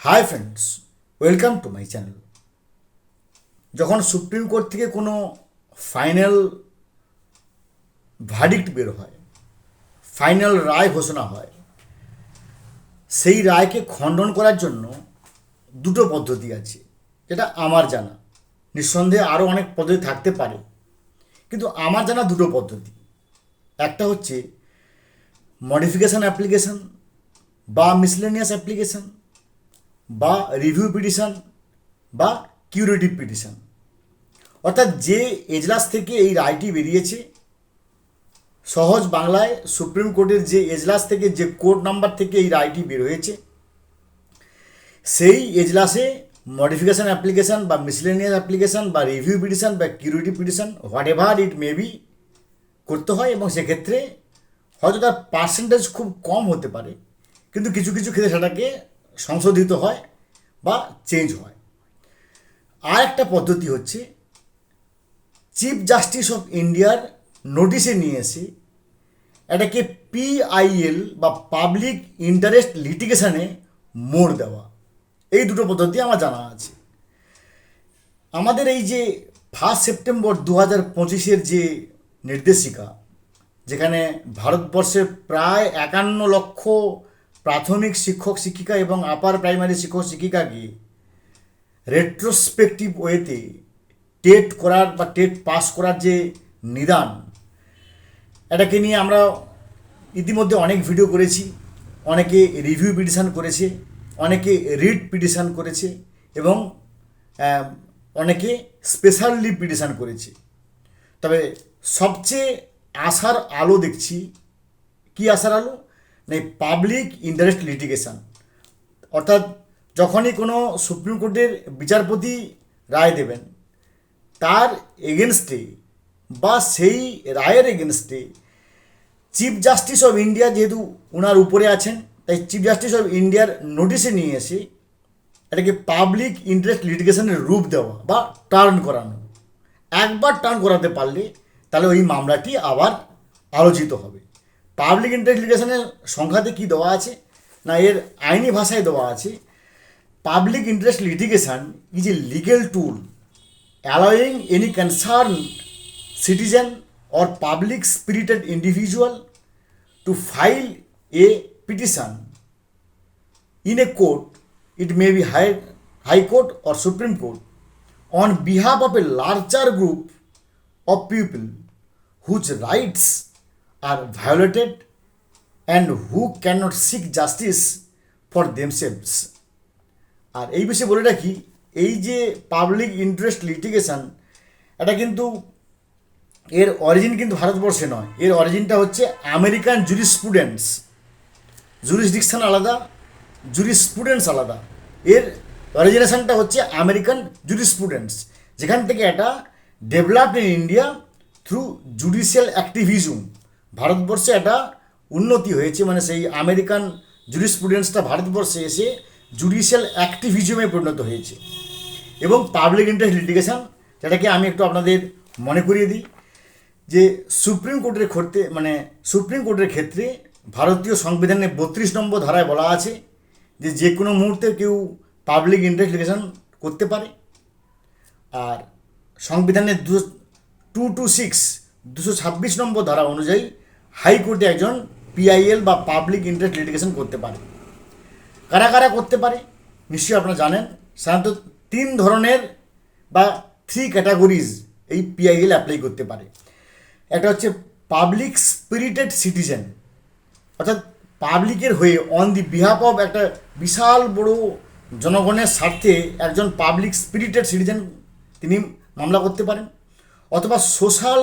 Hi friends welcome to my channel যখন supreme court থেকে কোনো ফাইনাল ভার্ডিক্ট বের হয় ফাইনাল রায় ঘোষণা হয়, সেই রায়কে খণ্ডন করার জন্য দুটো পদ্ধতি আছে, যেটা আমার জানা। নিঃসন্দেহে আরও অনেক পদ্ধতি থাকতে পারে, কিন্তু আমার জানা দুটো পদ্ধতি। একটা হচ্ছে মডিফিকেশান অ্যাপ্লিকেশান বা মিসলেনিয়াস অ্যাপ্লিকেশান বা রিভিউ পিটিশন বা কিউরেটিভ পিটিশন অর্থাৎ যে এজলাস থেকে এই রায়টি বেরিয়েছে, সহজ বাংলায় সুপ্রিম কোর্টের যে এজলাস থেকে যে কোর্ট নাম্বার থেকে এই রায়টি বের হয়েছে, সেই এজলাসে মডিফিকেশান অ্যাপ্লিকেশান বা মিসলেনিয়াস অ্যাপ্লিকেশান বা রিভিউ পিটিশন বা curative petition whatever it may be করতে হয় এবং সেক্ষেত্রে হয়তো তার পার্সেন্টেজ খুব কম হতে পারে। কিন্তু কিছু কিছু ক্ষেত্রে সেটাকে সংশোধিত হয় বা চেঞ্জ হয়। আর একটা পদ্ধতি হচ্ছে চিফ জাস্টিস অফ ইন্ডিয়ার নোটিশে নিয়ে এসে এটাকে পিআইএল বা পাবলিক ইন্টারেস্ট লিটিগেশনে মোড় দেওয়া। এই দুটো পদ্ধতি আমার জানা আছে। আমাদের এই যে ফার্স্ট সেপ্টেম্বর দু হাজার পঁচিশের যে নির্দেশিকা, যেখানে ভারতবর্ষের প্রায় একান্ন লক্ষ প্রাথমিক শিক্ষক শিক্ষিকা এবং আপার প্রাইমারি শিক্ষক শিক্ষিকাকে রেট্রোস্পেকটিভ ওয়েতে টেট করার বা টেট পাস করার যে নিদান, এটাকে নিয়ে আমরা ইতিমধ্যে অনেক ভিডিও করেছি, অনেকে রিভিউ পিটিশান করেছে, অনেকে রিড পিটিশান করেছে এবং অনেকে স্পেশাল পিটিশন করেছে। তবে সবচেয়ে আশার আলো দেখছি, কি আশার আলো? না পাবলিক ইন্টারেস্ট লিটিগেশন অর্থাৎ যখনই কোনো সুপ্রিম কোর্টের বিচারপতি রায় দেবেন, তার এগেনস্টে বা সেই রায়ের এগেনস্টে চিফ জাস্টিস অফ ইন্ডিয়া যেহেতু ওনার উপরে আছেন, তাই চিফ জাস্টিস অফ ইন্ডিয়ার নোটিশে নিয়ে এসে এটাকে পাবলিক ইন্টারেস্ট লিটিগেশনের রূপ দেওয়া বা টার্ন করানো। একবার টার্ন করাতে পারলে তাহলে ওই মামলাটি আবার আলোচিত হবে। পাবলিক ইন্টারেস্ট সংখ্যাতে কি দেওয়া আছে? না, এর আইনি ভাষায় দেওয়া আছে public interest litigation is a legal tool allowing any concern citizen or public spirited individual to file a petition in a court it may be high high court or Supreme Court on behalf of a larger group of people whose rights are violated and who cannot seek justice for themselves. আর এই বিষয়ে বলে রাখি, এই যে public interest litigation এটা কিন্তু এর অরিজিন কিন্তু ভারতবর্ষে নয়। এর অরিজিনটা হচ্ছে আমেরিকান জুরিস্পুডেন্টস জুরিসডিকশন আলাদা জুরিস্পুডেন্টস আলাদা। এর অরিজিনেশনটা হচ্ছে আমেরিকান জুরিস্পুডেন্টস যেখান থেকে এটা developed in India through judicial activism ভারতবর্ষে একটা উন্নতি হয়েছে মানে সেই আমেরিকান জুরিস্পুডেন্টসটা ভারতবর্ষে এসে জুডিশিয়াল অ্যাক্টিভিজমে পরিণত হয়েছে। এবং পাবলিক ইন্টারেস্ট লিটিগেশন যেটাকে আমি একটু আপনাদের মনে করিয়ে দিই, যে সুপ্রিম কোর্টের ক্ষেত্রে মানে সুপ্রিম কোর্টের ক্ষেত্রে ভারতীয় সংবিধানের বত্রিশ নম্বর ধারায় বলা আছে যে যে কোনো মুহূর্তে কেউ পাবলিক ইন্টারেস্ট লিটিগেশন করতে পারে। আর সংবিধানের দু টু টু সিক্স দুশো ছাব্বিশ নম্বর ধারা অনুযায়ী হাইকোর্টে একজন পিআইএল বা পাবলিক ইন্টারেস্ট লিটিগেশন করতে পারে। কারা কারা করতে পারে? নিশ্চয়ই আপনারা জানেন। সাধারণত তিন ধরনের বা থ্রি ক্যাটাগরিজ এই পিআইএল অ্যাপ্লাই করতে পারে। একটা হচ্ছে পাবলিক স্পিরিটেড সিটিজেন অর্থাৎ পাবলিকের হয়ে অন দি বিহাফ অফ একটা বিশাল বড় জনগণের স্বার্থে একজন পাবলিক স্পিরিটেড সিটিজেন তিনি মামলা করতে পারেন। অথবা সোশ্যাল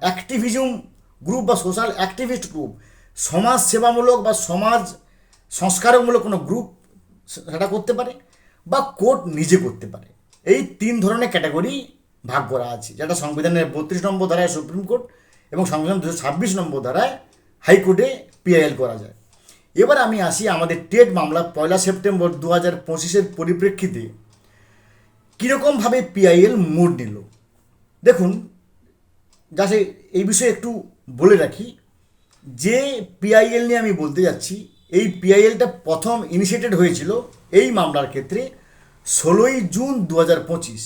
অ্যাক্টিভিজম গ্রুপ বা সোশ্যাল অ্যাক্টিভিস্ট গ্রুপ সমাজ সেবামূলক বা সমাজ সংস্কারমূলক কোনো গ্রুপ সেটা করতে পারে বা কোর্ট নিজে করতে পারে। এই তিন ধরনের ক্যাটাগরি ভাগ করা আছে। যেটা সংবিধানের বত্রিশ নম্বর ধারায় সুপ্রিম কোর্ট এবং সংবিধান দুশো ছাব্বিশ নম্বর ধারায় হাইকোর্টে পিআইএল করা যায়। এবার আমি আসি আমাদের টেট মামলা পয়লা সেপ্টেম্বর দু হাজার পঁচিশের পরিপ্রেক্ষিতে কীরকমভাবে পিআইএল মোড় নিল। দেখুন, যাতে এই বিষয়ে একটু বলে রাখি, যে পিআইএল নিয়ে আমি বলতে যাচ্ছি, এই পিআইএলটা প্রথম ইনিশিয়েটেড হয়েছিল এই মামলার ক্ষেত্রে ষোলোই জুন দু হাজার পঁচিশ।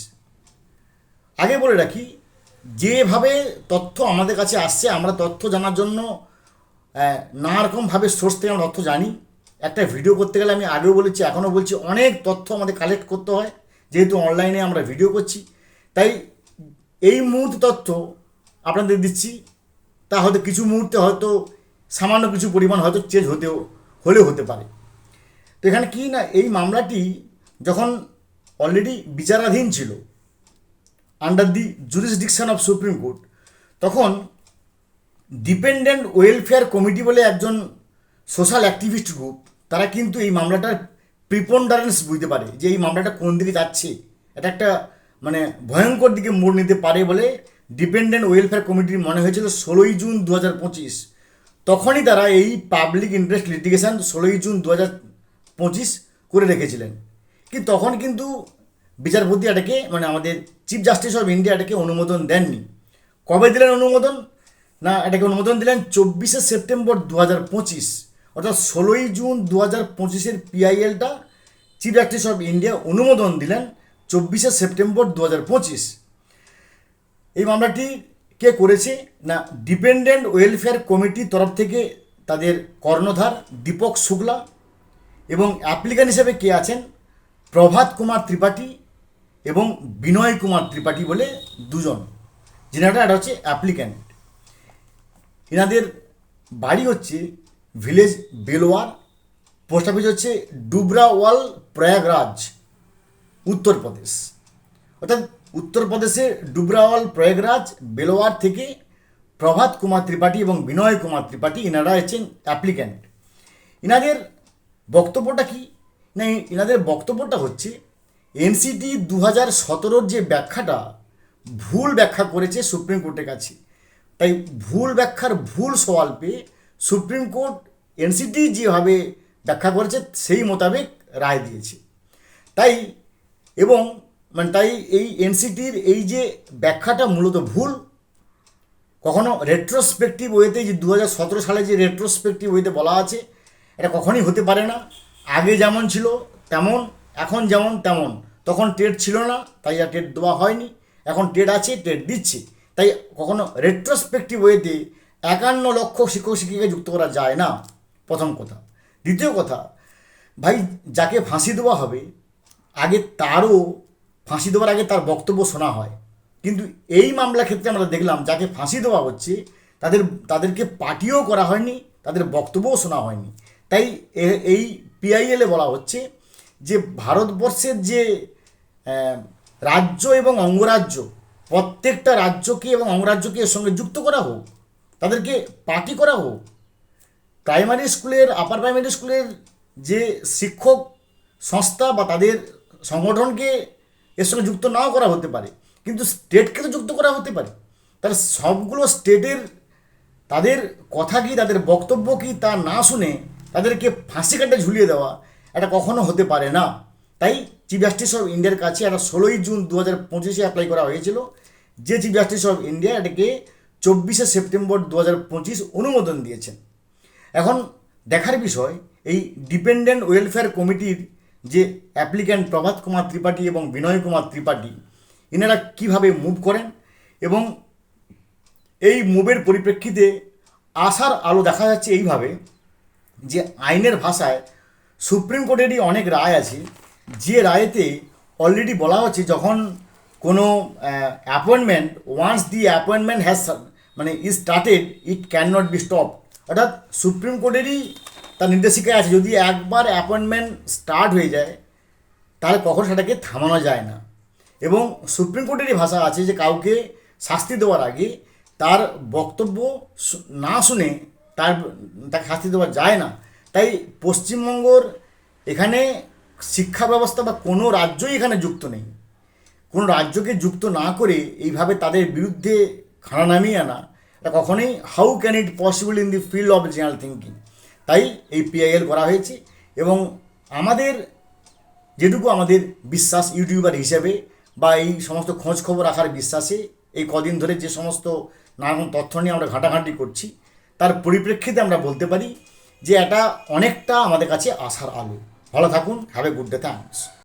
আগে বলে রাখি, যেভাবে তথ্য আমাদের কাছে আসছে, আমরা তথ্য জানার জন্য নানা রকমভাবে সোর্স থেকে আমরা তথ্য জানি। একটা ভিডিও করতে গেলে আমি আগেও বলেছি, এখনও বলছি, অনেক তথ্য আমাদের কালেক্ট করতে হয়, যেহেতু অনলাইনে আমরা ভিডিও করছি। তাই এই মুহূর্তে তথ্য আপনাদের দিচ্ছি তা হয়তো কিছু মুহূর্তে হয়তো সামান্য কিছু পরিমাণ হয়তো চেঞ্জ হতেও, হলেও হতে পারে। তো এখানে কি না, এই মামলাটি যখন অলরেডি বিচারাধীন ছিল under the jurisdiction of Supreme Court তখন ডিপেন্ডেন্ট ওয়েলফেয়ার কমিটি বলে একজন সোশ্যাল অ্যাক্টিভিস্ট গ্রুপ তারা কিন্তু এই মামলাটার প্রিপন্ডারেন্স বুঝতে পারে যে এই মামলাটা কোন দিকে যাচ্ছে। এটা একটা মানে ভয়ঙ্কর দিকে মোড় নিতে পারে বলে ডিপেন্ডেন্ট ওয়েলফেয়ার কমিটির মনে হয়েছিল ষোলোই জুন দু হাজার পঁচিশ। তখনই তারা এই পাবলিক ইন্টারেস্ট লিটিগেশন ষোলোই জুন দু হাজার পঁচিশ করে রেখেছিলেন। কিন্তু তখন কিন্তু বিচারপতি এটাকে মানে আমাদের চিফ জাস্টিস অফ ইন্ডিয়া এটাকে অনুমোদন দেননি। কবে দিলেন অনুমোদন? না, এটাকে অনুমোদন দিলেন চব্বিশে সেপ্টেম্বর দু হাজার পঁচিশ। অর্থাৎ ষোলোই জুন দু হাজার পঁচিশের পিআইএলটা চিফ জাস্টিস অফ ইন্ডিয়া অনুমোদন দিলেন চব্বিশে সেপ্টেম্বর দু হাজার পঁচিশ। এই মামলাটি কে করেছে? না ডিপেন্ডেন্ট ওয়েলফেয়ার কমিটির তরফ থেকে তাদের কর্ণধার দীপক শুক্লা এবং অ্যাপ্লিক্যান্ট হিসেবে কে আছেন? প্রভাত কুমার ত্রিপাঠী এবং বিনয় কুমার ত্রিপাঠী বলে দুজন। যেনারা এটা হচ্ছে অ্যাপ্লিক্যান্ট এনাদের বাড়ি হচ্ছে ভিলেজ বেলোয়ার, পোস্ট অফিস হচ্ছে ডুবরাওয়াল প্রয়াগরাজ, উত্তরপ্রদেশ। অর্থাৎ উত্তরপ্রদেশে ডুবরাওয়াল প্রয়াগরাজ, বেলোয়ার থেকে প্রভাত কুমার ত্রিপাঠী এবং বিনয় কুমার ত্রিপাঠী এনারা হচ্ছেন অ্যাপ্লিক্যান্ট। এনাদের বক্তব্যটা কি? না এনাদের বক্তব্যটা হচ্ছে, এনসিটি দু হাজার সতেরোর যে ব্যাখ্যাটা, ভুল ব্যাখ্যা করেছে সুপ্রিম কোর্টের কাছে। তাই ভুল ব্যাখ্যার ভুল সওয়াল পেয়ে সুপ্রিম কোর্ট এনসিটি যেভাবে ব্যাখ্যা করেছে, সেই মোতাবেক রায় দিয়েছে। তাই, এবং মানে তাই এই এনসিটির এই যে ব্যাখ্যাটা মূলত ভুল, কখনো রেট্রোস্পেক্টিভ ওয়েতে যে দু হাজার সতেরো সালে যে রেট্রোস্পেক্টিভ ওয়েতে বলা আছে, এটা কখনই হতে পারে না। আগে যেমন ছিল, তেমন, এখন যেমন, তেমন। তখন টেট ছিল না, তাই আর টেট দেওয়া হয়নি। এখন টেট আছে, টেট দিচ্ছে। তাই কখনো রেট্রোস্পেক্টিভ ওয়েতে একান্ন লক্ষ শিক্ষক, শিক্ষিকাকে যুক্ত করা যায় না, প্রথম কথা। দ্বিতীয় কথা, ভাই, যাকে ফাঁসি দেওয়া হবে, আগে তারও ফাঁসি দেওয়ার আগে তার বক্তব্য শোনা হয়। কিন্তু এই মামলা ক্ষেত্রে আমরা দেখলাম, যাকে ফাঁসি দেওয়া হচ্ছে, তাদের, তাদেরকে পার্টিও করা হয়নি, তাদের বক্তব্যও শোনা হয়নি। তাই এই পিআইএলে বলা হচ্ছে যে, ভারতবর্ষের যে রাজ্য এবং অঙ্গরাজ্য, প্রত্যেকটা রাজ্যকে এবং অঙ্গরাজ্যকে এর সঙ্গে যুক্ত করা হোক, তাদেরকে পার্টি করা হোক, প্রাইমারি স্কুলের, আপার প্রাইমারি স্কুলের যে শিক্ষক সংস্থা বা তাদের সংগঠনকে এর সঙ্গে যুক্ত নাও করা হতে পারে। কিন্তু স্টেটকে তো যুক্ত করা হতে পারে। তাহলে সবগুলো স্টেটের তাদের কথা কি, তাদের বক্তব্য কি, তা না শুনে তাদেরকে ফাঁসি কাটে ঝুলিয়ে দেওয়া এটা কখনো হতে পারে না। তাই চিফ জাস্টিস অফ ইন্ডিয়ার কাছে একটা ষোলোই জুন দু হাজার পঁচিশে অ্যাপ্লাই করা হয়েছিল। যে চিফ জাস্টিস অফ ইন্ডিয়া এটাকে চব্বিশে সেপ্টেম্বর দু হাজার পঁচিশ অনুমোদন দিয়েছেন। এখন দেখার বিষয়, এই ডিপেন্ডেন্ট ওয়েলফেয়ার কমিটির যে অ্যাপ্লিক্যান্ট প্রভাত কুমার ত্রিপাঠী এবং বিনয় কুমার ত্রিপাঠী এনারা কীভাবে মুভ করেন এবং এই মুভের পরিপ্রেক্ষিতে আসার আলো দেখা যাচ্ছে এইভাবে যে আইনের ভাষায় সুপ্রিম কোর্টেরই অনেক রায় আছে। যে রায়েতে অলরেডি বলা হচ্ছে যখন কোনো appointment once the appointment has মানে is started it can not be stop অর্থাৎ সুপ্রিম কোর্টেরই তার নির্দেশিকায় আছে, যদি একবার অ্যাপয়েন্টমেন্ট স্টার্ট হয়ে যায়, তাহলে কখনো সেটাকে থামানো যায় না। এবং সুপ্রিম কোর্টেরই ভাষা আছে যে কাউকে শাস্তি দেওয়ার আগে তার বক্তব্য না শুনে তার, তাকে শাস্তি দেওয়া যায় না। তাই পশ্চিমবঙ্গর এখানে শিক্ষা ব্যবস্থা বা কোনো রাজ্যই এখানে যুক্ত নেই। কোনো রাজ্যকে যুক্ত না করে এইভাবে তাদের বিরুদ্ধে খাড়া নামিয়ে আনা কখনোই how can it possible in the field of general thinking তাই এই পিআইএল করা হয়েছে এবং আমাদের যেটুকু আমাদের বিশ্বাস ইউটিউবার হিসেবে বা এই সমস্ত খোঁজ খবর রাখার বিশ্বাসে এই কদিন ধরে যে সমস্ত নানান তথ্য নিয়ে আমরা ঘাটাঘাটি করছি, তার পরিপ্রেক্ষিতে আমরা বলতে পারি যে এটা অনেকটা আমাদের কাছে আসার আলো। ভালো থাকুন have a good day thanks